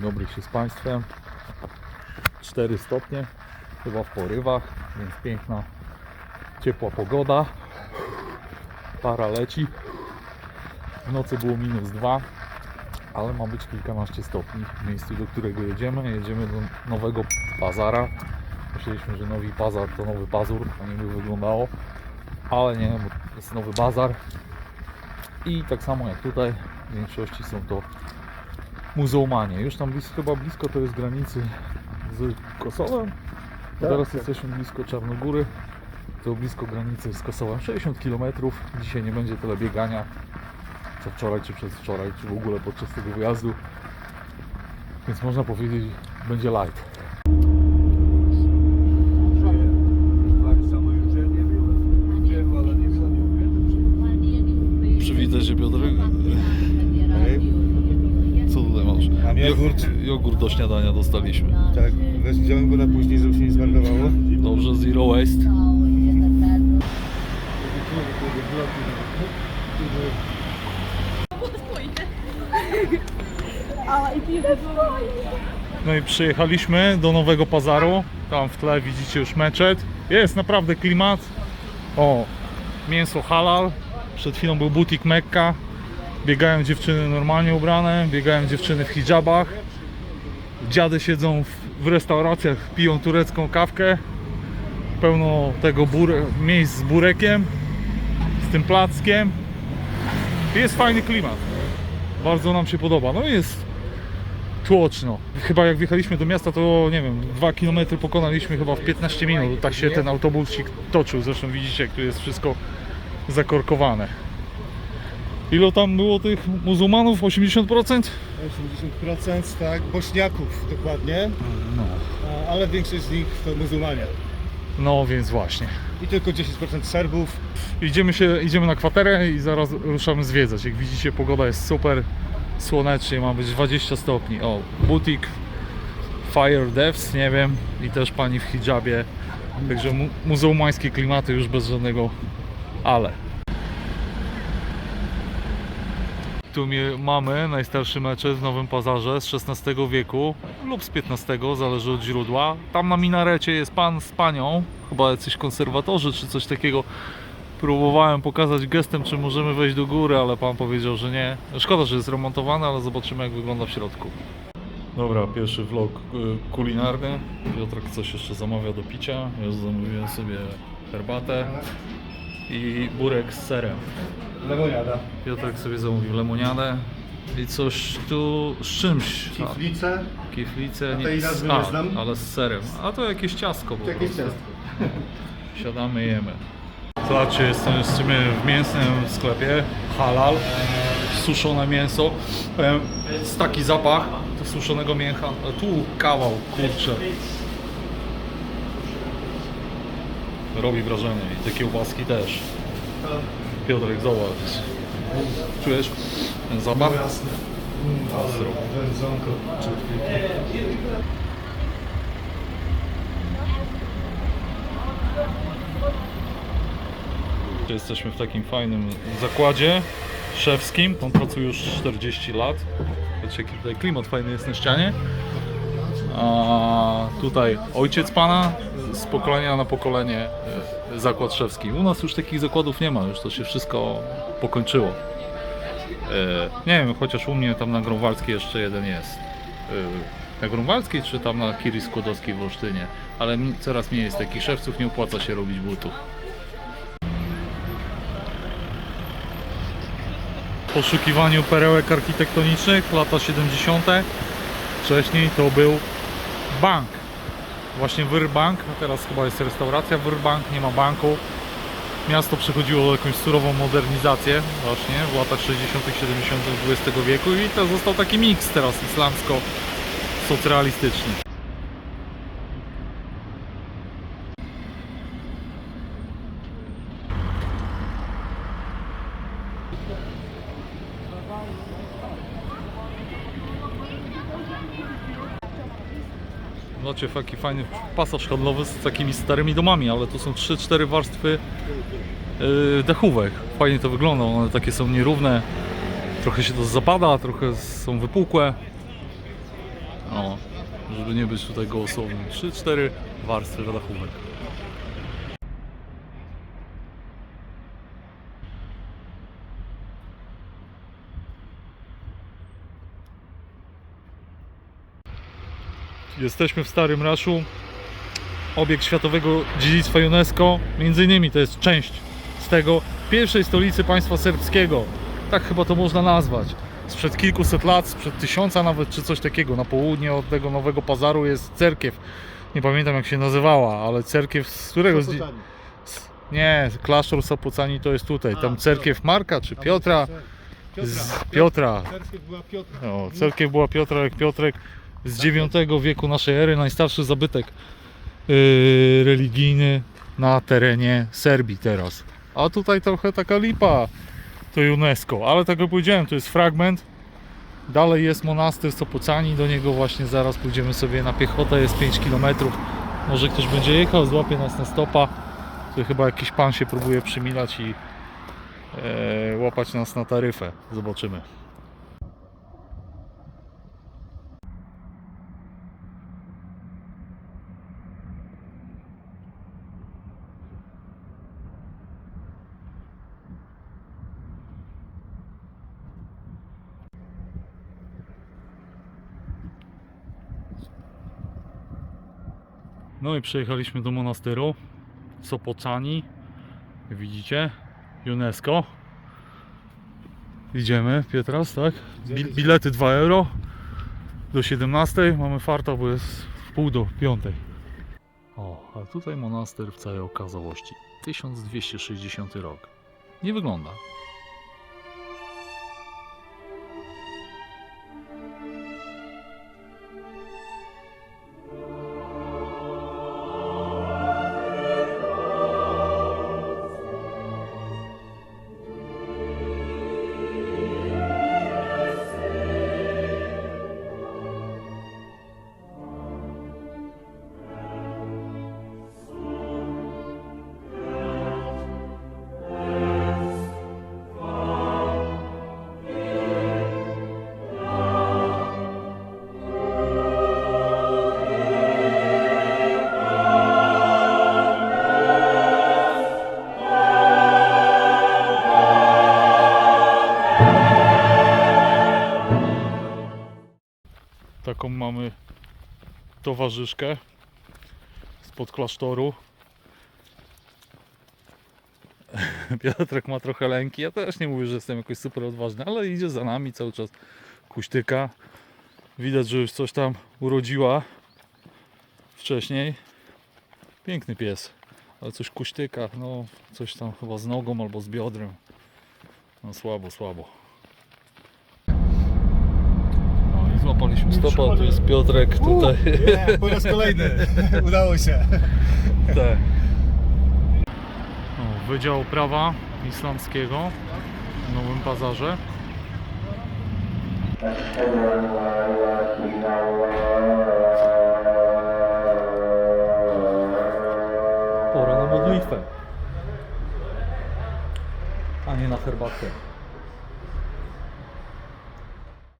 dobry się z Państwem. 4 stopnie, chyba w porywach, więc piękna, ciepła pogoda. Para leci. W nocy było minus 2, ale ma być kilkanaście stopni w miejscu, do którego jedziemy. Jedziemy do nowego pazara. Myśleliśmy, że nowy pazar to nowy pazur, a nie by wyglądało, ale nie, bo to jest nowy bazar. I tak samo jak tutaj, w większości są to muzułmanie. Już tam blisko, chyba blisko to jest granicy z Kosowem. Tak, Teraz tak. jesteśmy blisko Czarnogóry. To blisko granicy z Kosowem. 60 km. Dzisiaj nie będzie tyle biegania co wczoraj, czy przedwczoraj, czy w ogóle podczas tego wyjazdu. Więc można powiedzieć, będzie light. Przywitać się Piotrek. Co tutaj masz? Mam jogurt. Jogurt do śniadania dostaliśmy. Tak, wziąłem go na później, żeby się nie zmarnowało. Dobrze, zero waste. No i przyjechaliśmy do nowego pazaru. Tam w tle widzicie już meczet. Jest naprawdę klimat. O, mięso halal. Przed chwilą był butik Mekka. Biegają dziewczyny normalnie ubrane, biegają dziewczyny w hijabach. Dziady siedzą w, w restauracjach, piją turecką kawkę. Pełno tego bure, miejsc z burekiem, z tym plackiem. Jest fajny klimat. Bardzo nam się podoba. No jest tłoczno. Chyba jak wjechaliśmy do miasta, to nie wiem, 2 km pokonaliśmy chyba w 15 minut. Tak się ten autobusik toczył. Zresztą widzicie, tu jest wszystko zakorkowane. Ilu tam było tych muzułmanów? 80%? 80% tak, bośniaków dokładnie, No. a- ale większość z nich to muzułmanie. No więc właśnie. I tylko 10% Serbów. Idziemy, się, idziemy na kwaterę i zaraz ruszamy zwiedzać. Jak widzicie, pogoda jest super. Słonecznie, ma być 20 stopni. O, butik Fire Devs, nie wiem. I też pani w hijabie. Także mu, muzułmańskie klimaty już bez żadnego ale. Tu mamy najstarszy meczet w Nowym Pazarze z XVI wieku lub z XV, zależy od źródła. Tam na minarecie jest pan z panią, chyba jacyś konserwatorzy czy coś takiego. Próbowałem pokazać gestem, czy możemy wejść do góry, ale pan powiedział, że nie. Szkoda, że jest remontowane, ale zobaczymy jak wygląda w środku. Dobra, pierwszy vlog y, kulinarny. Piotrek coś jeszcze zamawia do picia. Ja zamówiłem sobie herbatę i burek z serem. Lemoniada. Piotrek sobie zamówił lemoniadę i coś tu z czymś. A, Kiflice. Kiflice, A tej nazwy nie znam. ale z serem. A to jakieś ciastko po Jakieś prostu. ciastko. Siadamy, jemy. Zobaczcie, jestem- jesteśmy w mięsnym sklepie, halal, suszone mięso. Powiem, Jest taki zapach suszonego mięcha. Tu kawał, kurczę. Robi wrażenie i te kiełbaski też. Piotrek, zobacz. Czujesz ten zapach? Ostro. Wędzonko. Jesteśmy w takim fajnym zakładzie szewskim. On pracuje już 40 lat. Zobaczcie, jaki tutaj klimat fajny jest na ścianie. A tutaj ojciec pana z pokolenia na pokolenie e, zakład szewski. U nas już takich zakładów nie ma, już to się wszystko pokończyło. E, Nie wiem, chociaż u mnie tam na Grunwaldzkiej jeszcze jeden jest. E, Na Grunwaldzkiej czy tam na Kiri Skłodowskiej w Olsztynie. Ale coraz mniej jest takich szewców, nie opłaca się robić butów. poszukiwaniu perełek architektonicznych, lata 70. Wcześniej to był bank. Właśnie Wyrbank, teraz chyba jest restauracja Wyrbank, nie ma banku. Miasto przechodziło jakąś surową modernizację właśnie w latach 60., 70. XX wieku i to został taki miks teraz islamsko-socrealistyczny. Zobaczcie, taki fajny pasaż handlowy z takimi starymi domami, ale tu są 3-4 warstwy yy, dachówek. Fajnie to wygląda, one takie są nierówne. Trochę się to zapada, trochę są wypukłe. O, żeby nie być tutaj gołosłownym. 3-4 warstwy dachówek. Jesteśmy w Starym Raszu. Obiekt Światowego Dziedzictwa UNESCO. Między innymi to jest część z tego pierwszej stolicy państwa serbskiego. Tak chyba to można nazwać. Sprzed kilkuset lat, sprzed tysiąca nawet, czy coś takiego. Na południe od tego nowego pazaru jest cerkiew. Nie pamiętam jak się nazywała, ale cerkiew z którego? Sopocani. z, nie, klasztor Sapocani to jest tutaj. Tam cerkiew Marka czy Piotra. Piotra. Z Piotra. Cerkiew była Piotra. O, cerkiew była Piotra jak Piotrek z IX wieku naszej ery, najstarszy zabytek yy, religijny na terenie Serbii teraz. A tutaj trochę taka lipa to UNESCO, ale tak jak powiedziałem, to jest fragment. Dalej jest monastyr Sopocani, do niego właśnie zaraz pójdziemy sobie na piechotę, jest 5 km. Może ktoś będzie jechał, złapie nas na stopa. Tu chyba jakiś pan się próbuje przymilać i e, łapać nas na taryfę. Zobaczymy. No i przyjechaliśmy do monasteru Sopocani. Widzicie? UNESCO. Idziemy, Pietras, tak? Bi- bilety 2 euro do 17. Mamy farta, bo jest w pół do 5. O, a tutaj monaster w całej okazałości. 1260 rok. Nie wygląda. Taką mamy towarzyszkę spod klasztoru. Piotrek ma trochę lęki. Ja też nie mówię, że jestem jakoś super odważny, ale idzie za nami cały czas kuśtyka. Widać, że już coś tam urodziła wcześniej. Piękny pies, ale coś kuśtyka, no coś tam chyba z nogą albo z biodrem. No słabo, słabo. No i złapaliśmy stopa, tu jest Piotrek tutaj. Nie, po raz kolejny. Udało się. Tak. O, Wydział Prawa Islamskiego w Nowym Pazarze. Pora na modlitwę, a nie na herbatę.